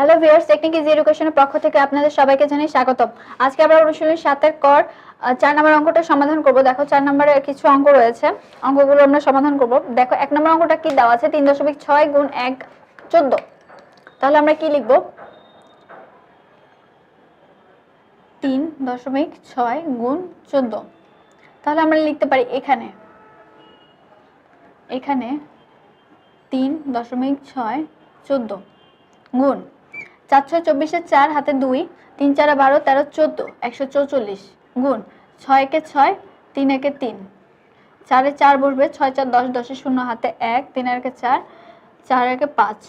Hello viewers technique easy এডুকেশনের পক্ষ থেকে আপনাদের সবাইকে জানাই স্বাগতম। আজকে আমরা অনুশীলনী সাতের কর চার নম্বর অঙ্কটা সমাধান করব। দেখো, চার নম্বরে কিছু অঙ্ক রয়েছে। অঙ্কগুলো আমরা সমাধান করব। দেখো, এক নম্বর অঙ্কটা কি দেওয়া আছে? তিন দশমিক ছয় গুণ এক, চোদ্দ। তাহলে আমরা কি লিখব? তিন দশমিক ছয় গুণ চোদ্দ। তাহলে আমরা লিখতে পারি এখানে। এখানে তিন দশমিক ছয়, চোদ্দ গুণ। চার ছয় চব্বিশের চার, হাতে দুই, তিন চারে বারো, তেরো, চোদ্দ, একশো চৌচল্লিশ। গুণ ছয় একে ছয় তিন একে তিন। চারে চার বসবে, ছয় চার দশ, দশে শূন্য, হাতে এক তিন একে চার চার একে পাঁচ।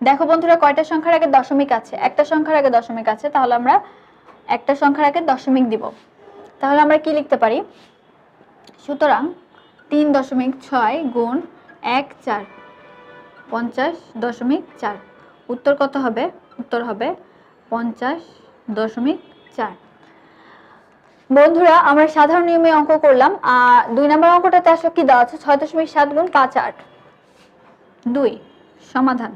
দেখো বন্ধুরা, কয়টা সংখ্যার আগে দশমিক আছে? একটা সংখ্যার আগে দশমিক আছে, তাহলে আমরা একটা সংখ্যার আগে দশমিক দিব। তাহলে আমরা কি লিখতে পারি? সুতরাং তিন দশমিক ছয় গুণ এক চার, পঞ্চাশ দশমিক চার। উত্তর কত হবে? উত্তর হবে পঞ্চাশ দশমিক চার। বন্ধুরা, আমরা সাধারণ নিয়মে অঙ্ক করলাম। আর দুই নম্বর অঙ্কটাতে আসলে কি দেওয়া আছে? ছয় দশমিক সাত গুণ পাঁচ আট। দুই, সমাধান।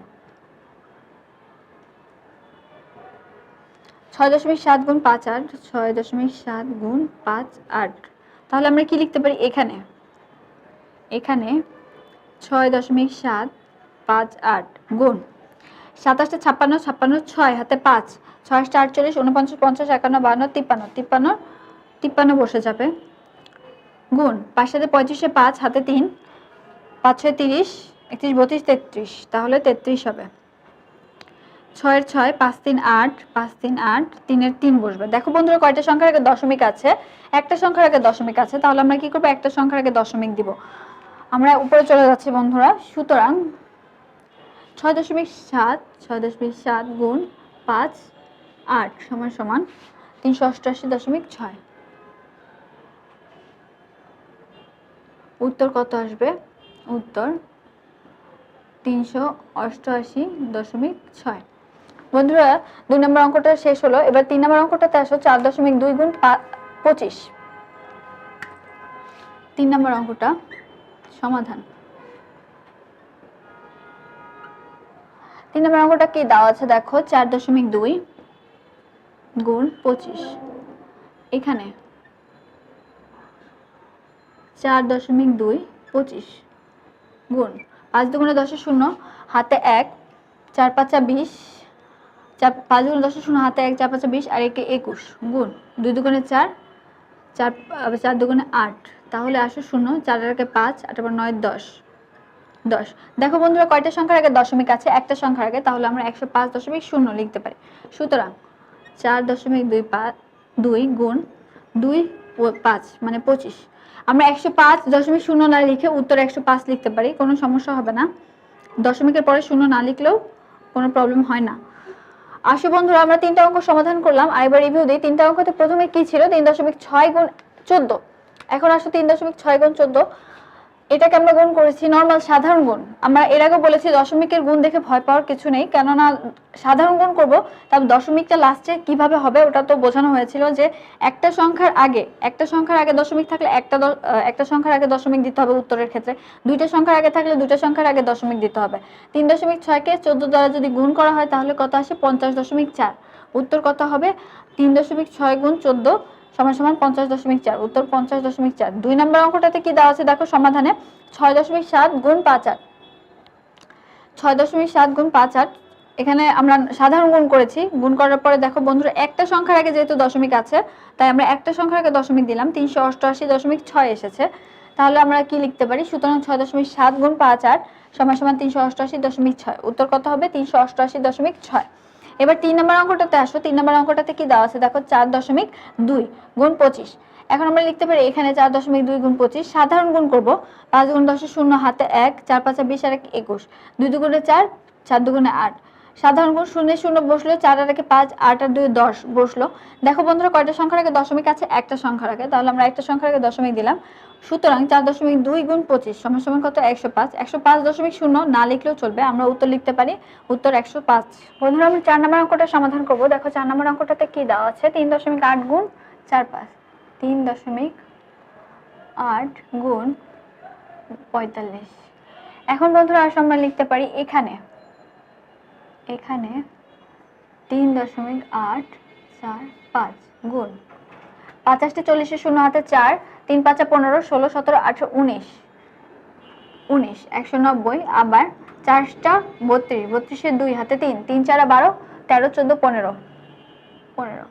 ছয় দশমিক সাত গুণ পাঁচ আট, ছয় দশমিক সাত গুণ পাঁচ আট। তাহলে আমরা কি লিখতে পারি? এখানে। এখানে ছয় দশমিক সাত পাঁচ আট গুণ। সাতাশটা ছাপ্পান্ন ছাপ্পান্ন, ছয়, হাতে পাঁচ, ছয়শটা আটচল্লিশ উনপঞ্চাশ পঞ্চাশ, একান্ন, বান্ন, তিপ্পান্ন তিপ্পান্ন তিপ্পান্ন বসে যাবে। গুণ পাঁচ সাথে পঁয়ত্রিশে পাঁচ, হাতে তিন পাঁচ ছয় তিরিশ, একত্রিশ, বত্রিশ, তেত্রিশ, তাহলে তেত্রিশ হবে। ছয়ের ছয়, পাঁচ, তিন, আট, পাঁচ, তিন, আট, তিনের তিন বসবে। দেখো বন্ধুরা কয়টা সংখ্যার আগে দশমিক আছে? একটা সংখ্যার আগে দশমিক আছে, তাহলে আমরা কি করব? একটা সংখ্যার আগে দশমিক দিব। আমরা উপরে চলে যাচ্ছি বন্ধুরা, সুতরাং ছয় দশমিক সাত, ছয় দশমিক সাত গুণ পাঁচ আট সমান সমান তিনশো অষ্টআশি দশমিক ছয়। উত্তর কত আসবে? উত্তর তিনশো অষ্টআশি দশমিক ছয়। বন্ধুরা, দুই নম্বর অঙ্কটা শেষ হলো। এবার তিন নম্বর অঙ্কটাতে আসো, চার দশমিক দুই গুণ পঁচিশ। তিন নম্বর অঙ্কটা সমাধান। তিন নম্বর অঙ্কটা কি? দেওয়া আছে দেখো, চার দশমিক দুই গুণ পঁচিশ। এখানে চার দশমিক দুই পঁচিশ গুণ। পাঁচ দুগুণে দশে শূন্য, হাতে এক, চার পাঁচা বিশ, চার, পাঁচ দুগুণে দশে শূন্য, হাতে এক, চার পাঁচা বিশ, আর একে একুশ গুণ। দুই দুগুণে চার চার চার দুগুণে আট। তাহলে আসো শূন্য, চার আর একে পাঁচ, আট আবার নয় দশ। দশ। দেখো বন্ধুরা, কয়টা সংখ্যার আগে দশমিক আছে? একটা সংখ্যার আগে, তাহলে আমরা একশো পাঁচ দশমিক শূন্য লিখতে পারি। সুতরাং চার দশমিক দুই পাঁচ দুই গুণ দুই পাঁচ মানে পঁচিশ। আমরা একশো পাঁচ দশমিক শূন্য না লিখে উত্তর একশো পাঁচ লিখতে পারি, কোনো সমস্যা হবে না। দশমিকের পরে শূন্য না লিখলেও কোনো প্রবলেম হয় না। আসো বন্ধুরা, আমরা তিনটা অঙ্ক সমাধান করলাম। আইবার রিভিউ দিই। তিনটা অঙ্কতে প্রথমে কি ছিল? তিন দশমিক ছয় গুণ চোদ্দ। এখন আসো তিন দশমিক ছয় গুণ চোদ্দ। এটাকে আমরা গুণ করেছি নর্মাল সাধারণ গুণ। আমরা এর আগে বলেছি দশমিকের গুণ দেখে ভয় পাওয়ার কিছু নেই, কেননা সাধারণ গুণ করব তবে দশমিকটা লাস্টে কীভাবে হবে ওটা তো বোঝানো হয়েছিল যে একটা সংখ্যার আগে, একটা সংখ্যার আগে দশমিক থাকলে একটা একটা সংখ্যার আগে দশমিক দিতে হবে উত্তরের ক্ষেত্রে। দুইটা সংখ্যার আগে থাকলে দুইটা সংখ্যার আগে দশমিক দিতে হবে। তিন দশমিক ছয়কে চোদ্দ দ্বারা যদি গুণ করা হয় তাহলে কত আসে? পঞ্চাশ দশমিক চার। উত্তর কত হবে? তিন দশমিক ছয় গুণ চোদ্দ সমান সমান পঞ্চাশ দশমিক চার। উত্তর পঞ্চাশ দশমিক চার। দুই নম্বর অঙ্কটাতে কি দেওয়া আছে? দেখো সমাধানে ছয় দশমিক সাত গুণ পাঁচ আট। ছয় দশমিক সাত গুণ পাঁচ আট। এখানে আমরা সাধারণ গুণ করেছি। গুণ করার পরে দেখো বন্ধুরা, একটা সংখ্যার আগে যেহেতু দশমিক আছে, তাই আমরা একটা সংখ্যার আগে দশমিক দিলাম। তিনশো অষ্টআশি দশমিক ছয় এসেছে। তাহলে আমরা কি লিখতে পারি? সুতরাং ছয় দশমিক সাত গুণ পাঁচ আট সমান সমান তিনশো অষ্টআশি দশমিক ছয়। উত্তর কত হবে? তিনশো অষ্টআশি দশমিক ছয়। এবার তিন নম্বর অঙ্কটাতে আসো। তিন নম্বর অঙ্কটাতে কি দেওয়া আছে? দেখো চার দশমিক দুই গুণ পঁচিশ। এখন আমরা লিখতে পারি এখানে চার দশমিক দুই গুণ পঁচিশ। সাধারণ গুণ করব। পাঁচ গুণ দশে শূন্য, হাতে এক, চার পাঁচে বিশ, আর এক একুশ। দুই দুগুণে চার চার দুগুণে আট। সাধারণ গুণ শূন্য শূন্য বসল চার আর একে পাঁচ, আট আর দুই দশ বসল। দেখো বন্ধুরা, কয়টা সংখ্যা আগে দশমিক আছে? একটা সংখ্যার আগে। তাহলে আমরা একটা সংখ্যার আগে দশমিক দিলাম। সুতরাং চার দশমিক দুই গুণ পঁচিশ সমান সমান কত? একশো পাঁচ। একশো পাঁচ দশমিক শূন্য না লিখলেও চলবে। আমরা উত্তর লিখতে পারি। উত্তর একশো পাঁচ। বন্ধুরা, আমরা চার নম্বর অঙ্কটা সমাধান করব। দেখো চার নম্বর অঙ্কটাতে কি দেওয়া আছে? তিন দশমিক আট গুণ চার পাঁচ। তিন দশমিক আট গুণ পঁয়তাল্লিশ। এখন বন্ধুরা, আসো আমরা লিখতে পারি এখানে। এখানে তিন দশমিক আট চার পাঁচ গুণ। পাঁচাশটি চল্লিশে শূন্য হাতে চার, তিন পাঁচা পনেরো, ষোলো, সতেরো, আঠেরো, উনিশ। উনিশ, একশো নব্বই, আবার চারটা বত্রিশ, বত্রিশে দুই, হাতে তিন তিন চারা বারো, তেরো, চোদ্দ, পনেরো। পনেরো।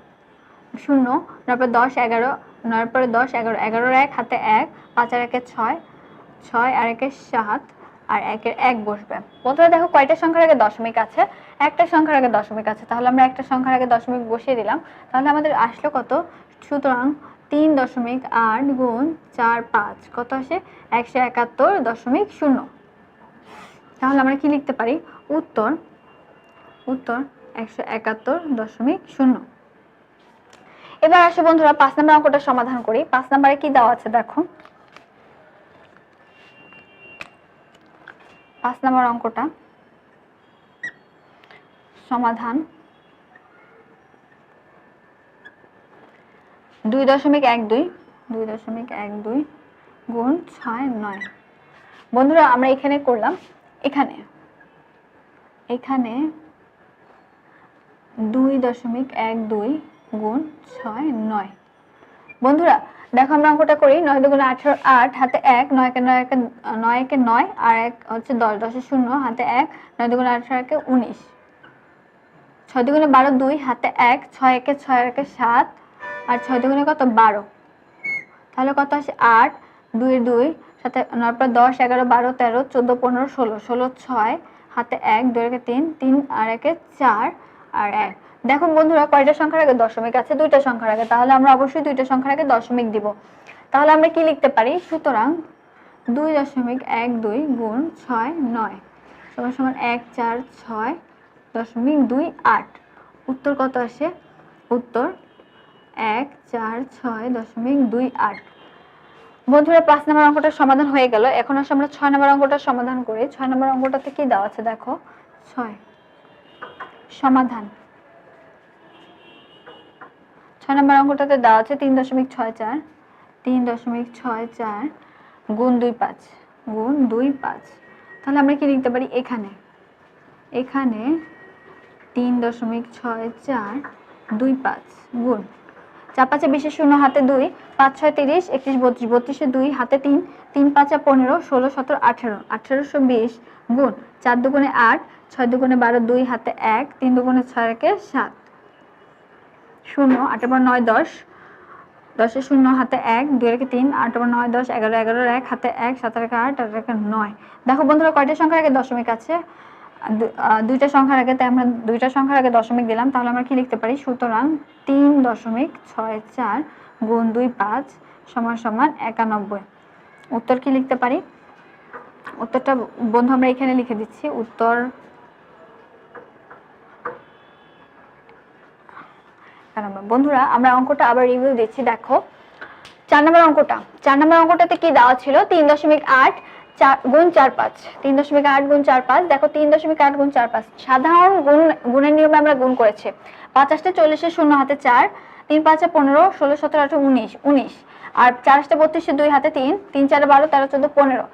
শূন্য, নয় পরে দশ, এগারো, নয় পরে দশ, এগারো, এগারোর এক, হাতে এক, পাঁচ আর একে ছয় ছয় আর একে সাত আর একের এক বসবে। বন্ধুরা, দেখো কয়টা সংখ্যার আগে দশমিক আছে? একটা সংখ্যার আগে দশমিক আছে। তাহলে আমরা একটা সংখ্যার আগে দশমিক বসিয়ে দিলাম। তাহলে আমাদের আসলো কত? সুতরাং তিন দশমিক আট গুণ চার পাঁচ। কত আসে? একশো একাত্তর দশমিক শূন্য। তাহলে আমরা কি লিখতে পারি? উত্তর উত্তর একশো একাত্তর দশমিক শূন্য। এবার আসো বন্ধুরা, পাঁচ নম্বর অঙ্কটা সমাধান করি। পাঁচ নম্বরে কি দেওয়া আছে দেখো? পাঁচ নম্বর অঙ্কটা। সমাধান। দুই দশমিক এক দুই দুই দশমিক এক দুই গুণ ছয় নয়। বন্ধুরা, আমরা এখানে করলাম, এখানে। এখানে দুই দশমিক এক দুই গুণ ছয় নয়। বন্ধুরা দেখো আমরা অঙ্কটা করি, নয় দুগুণে আঠারো, আট, হাতে এক, নয় কে নয় একে, নয় আর এক হচ্ছে দশ দশের শূন্য, হাতে এক, নয় দুগুণে আঠারো একে উনিশ। ছয় দুগুণে বারো দুই, হাতে এক, ছয় একে ছয়, একে সাত, আর ছয় দুগুণে কত? বারো। তাহলে কত আসে? আট, দুই দুই, সাথে নয় পর দশ, এগারো, বারো, তেরো, চোদ্দ, পনেরো, ষোলো ষোলো, ছয়, হাতে এক, দুই একে তিন তিন, আর একে চার, আর এক। দেখো বন্ধুরা, কয়টা সংখ্যার আগে? দশমিক আছে, দুইটা সংখ্যার আগে। তাহলে আমরা অবশ্যই দুইটা সংখ্যার আগে দশমিক দিব। তাহলে আমরা কি লিখতে পারি? সুতরাং দুই দশমিক এক দুই গুণ ছয় নয়। সমান সমান এক চার ছয় দশমিক দুই আট। উত্তর কত আসে? উত্তর এক চার ছয় দশমিক দুই আট। বন্ধুরা, পাঁচ নম্বর অঙ্কটার সমাধান হয়ে গেল। এখন আসলে আমরা ছয় নম্বর অঙ্কটার সমাধান করি। ছয় নম্বর অঙ্কটাতে কি দেওয়া আছে? দেখো, ছয়। সমাধান। ছয় নম্বর অঙ্কটাতে দেওয়া আছে তিন দশমিক ছয় চার। তিন দশমিক ছয় চার গুণ দুই পাঁচ, গুণ দুই পাঁচ। তাহলে আমরা কি লিখতে পারি? এখানে। এখানে তিন দশমিক ছয় চার দুই পাঁচ, গুণ। চার পাঁচে বিশে শূন্য, হাতে দুই, পাঁচ ছয় তিরিশ, একত্রিশ বত্রিশ, বত্রিশে দুই, হাতে তিন তিন পাঁচা পনেরো, ষোলো সতেরো আঠেরো, আঠেরোশো বিশ, গুণ। চার দুগুণে আট, ছয় দুগুণে বারো দুই, হাতে এক, তিন দুগুণে ছয় একে সাত। শূন্য, আট আবার নয়, দশ। দশের শূন্য, হাতে এক, দুই রেখে তিন, আট আবার নয়, দশ, এগারো এগারো এক, হাতে এক, সাত রেখে আট আট রেখে নয়। দেখো বন্ধুরা, কয়টা সংখ্যার আগে দশমিক আছে? দুইটা সংখ্যার আগে তাই আমরা দুইটা সংখ্যার আগে দশমিক দিলাম, তাহলে আমরা কি লিখতে পারি? সুতরাং তিন দশমিক ছয় চার গুণ দুই পাঁচ সমান সমান একানব্বই। উত্তর কি লিখতে পারি? উত্তরটা বন্ধু আমরা এখানে লিখে দিচ্ছি, উত্তর একানব্বই। বন্ধুরা, আমরা অঙ্কটা আবার রিভিউ দিচ্ছি, দেখো। চার নম্বর অঙ্কটা। চার নম্বর অঙ্কটাতে কি দেওয়া ছিল? তিন দশমিক আট চার গুণ চার পাঁচ। তিন দশমিক আট গুণ চার পাঁচ, দেখো, তিন দশমিক আট গুণ চার পাঁচ। সাধারণ গুণ, গুণের নিয়মে আমরা গুণ করেছি। পাঁচাশটা চল্লিশে শূন্য হাতে চার, তিন পাঁচে পনেরো, ষোলো, সতেরো, আঠারো, উনিশ উনিশ। আর চারশটা বত্রিশে দুই হাতে তিন তিন চারে বারো, তেরো, চোদ্দ, পনেরো।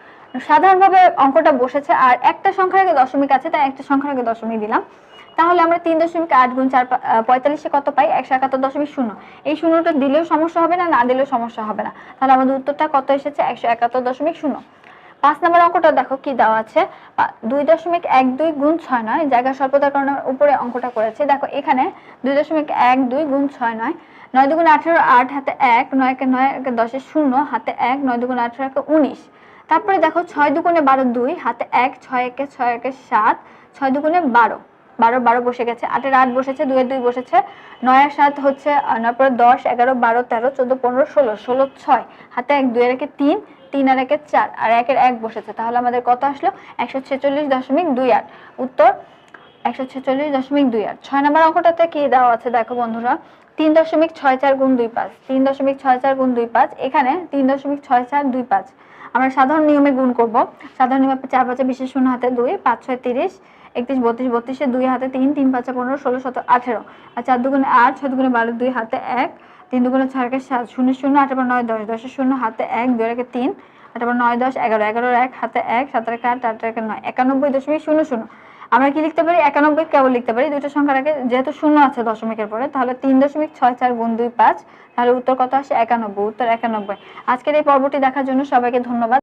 সাধারণভাবে অঙ্কটা বসেছে, আর একটা সংখ্যার আগে দশমিক আছে, তাই একটা সংখ্যার আগে দশমিক দিলাম। তাহলে আমরা তিন দশমিক আট গুণ চার পঁয়তাল্লিশে কত পাই? একশো একাত্তর দশমিক শূন্য। এই শূন্যটা দিলেও সমস্যা হবে না না দিলেও সমস্যা হবে না। তাহলে আমাদের উত্তরটা কত এসেছে? একশো একাত্তর দশমিক শূন্য। পাঁচ নম্বর অঙ্কটা দেখো, কি দেওয়া আছে? দুই দশমিক এক দুই গুণ ছয় নয়, জায়গা স্বল্পতার কারণে উপরে অঙ্কটা করেছে। দেখো, এখানে দুই দশমিক এক দুই গুণ ছয় নয় নয় দুগুণ আঠেরো আট হাতে এক, নয় কে নয় একে দশের শূন্য, হাতে এক, নয় দুগুণ আঠেরো একে উনিশ। তারপরে দেখো, ছয় দুগুণে বারো দুই, হাতে এক, ছয় একে ছয় একে সাত, ছয় দুগুণে বারো। বারো বারো বসে গেছে আটের আট বসেছে দুয়ের দুই বসেছে নয়ের সাত হচ্ছে আহ, নয় পরে দশ এগারো বারো তেরো চোদ্দ পনেরো ষোলো ষোলো ছয় হাতে এক দুয়ের একে তিন তিন আর একে চার আর একের এক বসেছে। তাহলে আমাদের কত আসলো? একশো ছেচল্লিশ দশমিক দুই আট। উত্তর একশো ছেচল্লিশ দশমিক দুই আট। ছয় নম্বর অঙ্কটাতে কি দেওয়া আছে দেখো বন্ধুরা? তিন দশমিক ছয় চার গুণ দুই পাঁচ, তিন দশমিক ছয় চার গুণ দুই পাঁচ, এখানে তিন দশমিক ছয় চার দুই পাঁচ। আমরা সাধারণ নিয়মে গুণ করব। সাধারণ নিয়মে চার পাঁচে বিশেষ শূন্য হাতে দুই, পাঁচ ছয় তিরিশ, একত্রিশ বত্রিশ বত্রিশে দুই হাতে তিন তিন পাঁচে পনেরো, ষোলো, সতেরো, আঠেরো। আর চার দুগুণে আট, ছয় দুগুণে বারো, দুই হাতে এক, তিন দুগুণে ছয় একে সাত, শূন্য শূন্য, আট আবার নয়, দশ দশের শূন্য হাতে এক, দুই একে তিন, আট আবার নয়, দশ, এগারো এগারোর এক হাতে এক, সাত একে আট আট নয়, একানব্বই দশমিক শূন্য শূন্য। আমরা কি লিখতে পারি? একানব্বই কেবল লিখতে পারি। দুটো সংখ্যার আগে যেহেতু শূন্য আছে দশমিকের পরে, তাহলে তিন দশমিক ছয় চার গুণ দুই পাঁচ, তাহলে উত্তর কত আসে? একানব্বই, উত্তর একানব্বই। আজকের এই পর্বটি দেখার জন্য সবাইকে ধন্যবাদ।